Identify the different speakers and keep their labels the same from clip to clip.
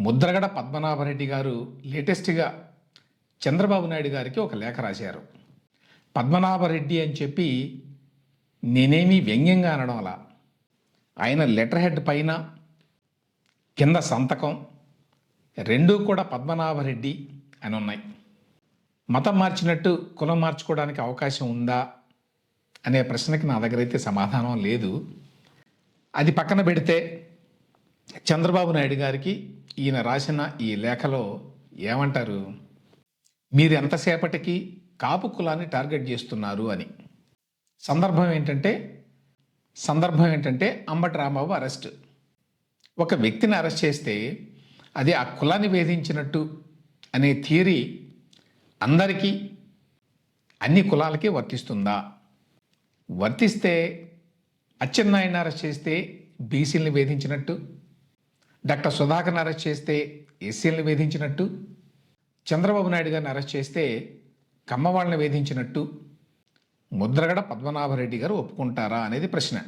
Speaker 1: ముద్రగడ పద్మనాభరెడ్డి గారు లేటెస్ట్గా చంద్రబాబు నాయుడు గారికి ఒక లేఖ రాశారు. పద్మనాభరెడ్డి అని చెప్పి నేనేమీ వ్యంగ్యంగా అనడం అలా. ఆయన లెటర్ హెడ్ పైన కింద సంతకం రెండూ కూడా పద్మనాభరెడ్డి అని ఉన్నాయి. మతం మార్చినట్టు కులం మార్చుకోవడానికి అవకాశం ఉందా అనే ప్రశ్నకి నా దగ్గర అయితే సమాధానం లేదు. అది పక్కన పెడితే చంద్రబాబు నాయుడు గారికి ఈయన రాసిన ఈ లేఖలో ఏమంటారు? మీరు ఎంతసేపటికి కాపు కులాన్ని టార్గెట్ చేస్తున్నారు అని. సందర్భం ఏంటంటే సందర్భం ఏంటంటే అంబటి రాంబాబు అరెస్ట్. ఒక వ్యక్తిని అరెస్ట్ చేస్తే అది ఆ కులాన్ని వేధించినట్టు అనే థియరీ అందరికీ అన్ని కులాలకి వర్తిస్తుందా? వర్తిస్తే అచ్చెన్నాయుడిని అరెస్ట్ చేస్తే బీసీలను వేధించినట్టు? డాక్టర్ సుధాకర్ని అరెస్ట్ చేస్తే ఎస్సీలను వేధించినట్టు చంద్రబాబు నాయుడు గారిని అరెస్ట్ చేస్తే కమ్మవాళ్ళని వేధించినట్టు ముద్రగడ పద్మనాభరెడ్డి గారు ఒప్పుకుంటారా అనేది ప్రశ్న.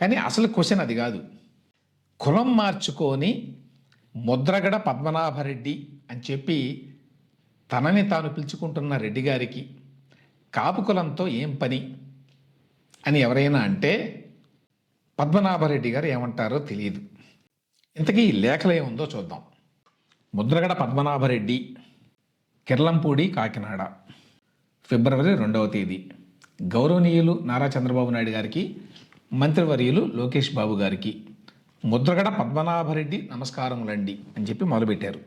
Speaker 1: కానీ అసలు క్వశ్చన్ అది కాదు. కులం మార్చుకొని ముద్రగడ పద్మనాభరెడ్డి అని చెప్పి తనని తాను పిలుచుకుంటున్న రెడ్డి గారికి కాపు కులంతో ఏం పని అని ఎవరైనా అంటే పద్మనాభరెడ్డి గారు ఏమంటారో తెలియదు. ఇంతకీ ఈ లేఖలో ఏముందో చూద్దాం. ముద్రగడ పద్మనాభరెడ్డి కిర్లంపూడి కాకినాడ. ఫిబ్రవరి రెండవ తేదీ. గౌరవనీయులు నారా చంద్రబాబు నాయుడు గారికి మంత్రివర్యులు లోకేష్ బాబు గారికి ముద్రగడ పద్మనాభరెడ్డి నమస్కారములండి అని చెప్పి మొదలుపెట్టారు.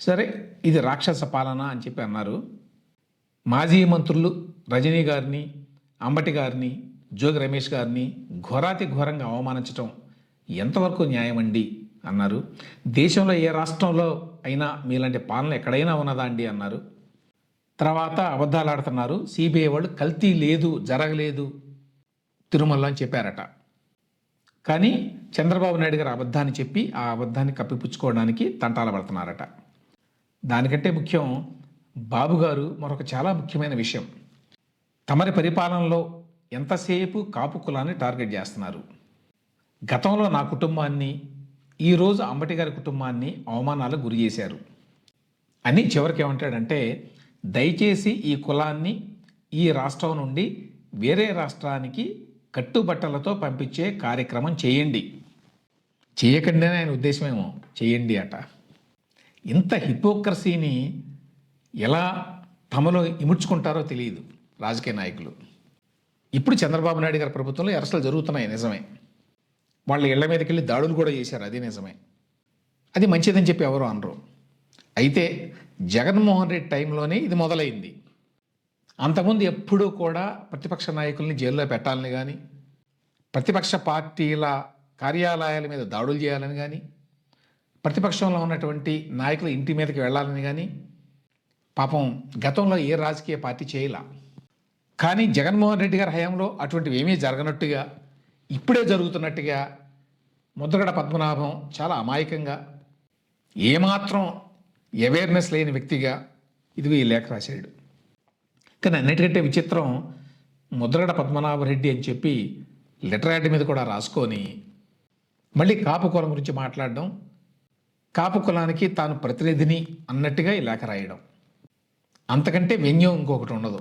Speaker 1: సరే ఇది రాక్షస పాలన అని చెప్పి అన్నారు. మాజీ మంత్రులు రజనీ గారిని అంబటి గారిని జోగి రమేష్ గారిని ఘోరాతి ఘోరంగా అవమానించటం ఎంతవరకు న్యాయమండి అన్నారు. దేశంలో ఏ రాష్ట్రంలో అయినా మీలాంటి పాలన ఎక్కడైనా ఉన్నదా అండి? అన్నారు. తర్వాత అబద్ధాలు ఆడుతున్నారు సిబిఐ వాళ్ళు కల్తీ లేదు జరగలేదు తిరుమల అని చెప్పారట. కానీ చంద్రబాబు నాయుడు గారు అబద్ధాన్ని చెప్పి ఆ అబద్ధాన్ని కప్పిపుచ్చుకోవడానికి తంటాల పడుతున్నారట. దానికంటే ముఖ్యం బాబు గారు మరొక చాలా ముఖ్యమైన విషయం. తమరి పరిపాలనలో ఎంతసేపు కాపు కులాన్ని టార్గెట్ చేస్తున్నారు? గతంలో నా కుటుంబాన్ని ఈరోజు అంబటి గారి కుటుంబాన్ని అవమానాలకు గురి చేశారు. అని చివరికి ఏమంటాడంటే దయచేసి ఈ కులాన్ని ఈ రాష్ట్రం నుండి వేరే రాష్ట్రానికి కట్టుబట్టలతో పంపించే కార్యక్రమం చేయండి. చేయకండి ఆయన ఉద్దేశమేమో చేయండి అట. ఇంత హిపోక్రసీని ఎలా తమలో ఇముడ్చుకుంటారో తెలియదు రాజకీయ నాయకులు. ఇప్పుడు చంద్రబాబు నాయుడు గారి ప్రభుత్వంలో అరెస్టులు జరుగుతున్నాయి నిజమే. వాళ్ళ ఇళ్ళ మీదకి వెళ్ళి దాడులు కూడా చేశారు. అది నిజమే. అది మంచిదని చెప్పి ఎవరు అనరు. అయితే జగన్మోహన్ రెడ్డి టైంలోనే ఇది మొదలైంది. అంతకుముందు ఎప్పుడూ కూడా ప్రతిపక్ష నాయకుల్ని జైల్లో పెట్టాలని కానీ ప్రతిపక్ష పార్టీల కార్యాలయాల మీద దాడులు చేయాలని కానీ ప్రతిపక్షంలో ఉన్నటువంటి నాయకుల ఇంటి మీదకి వెళ్ళాలని కానీ పాపం గతంలో ఏ రాజకీయ పార్టీ చేయలా. కానీ జగన్మోహన్ రెడ్డి గారి హయాంలో అటువంటివి ఏమీ జరగనట్టుగా ఇప్పుడే జరుగుతున్నట్టుగా ముద్రగడ పద్మనాభం చాలా అమాయకంగా ఏమాత్రం అవేర్నెస్ లేని వ్యక్తిగా ఇదిగో ఈ లేఖ రాశాడు. కానీ అన్నిటికంటే విచిత్రం ముద్రగడ పద్మనాభరెడ్డి అని చెప్పి లెటర్ యాడ్ మీద కూడా రాసుకొని మళ్ళీ కాపు కులం గురించి మాట్లాడడం కాపు కులానికి తాను ప్రతినిధిని అన్నట్టుగా ఈ లేఖ రాయడం. అంతకంటే వ్యంగ్యం ఇంకొకటి ఉండదు.